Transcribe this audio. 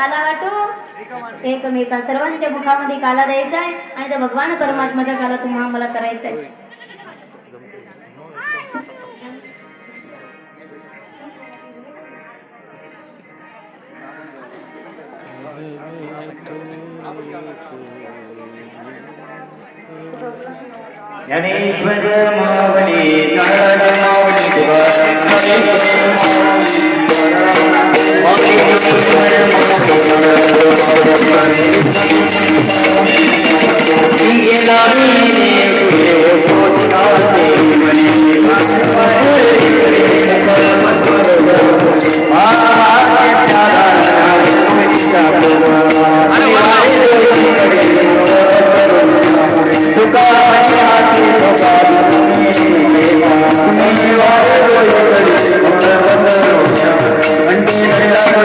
काला वाटू एकमेका सर्वांच्या मुखामध्ये काला द्यायचा आहे आणि त्या भगवान परमात्माच्या काला तुम्हा मला करायचा आहे. ज्ञानेश्वर मावली नारद मावली I'm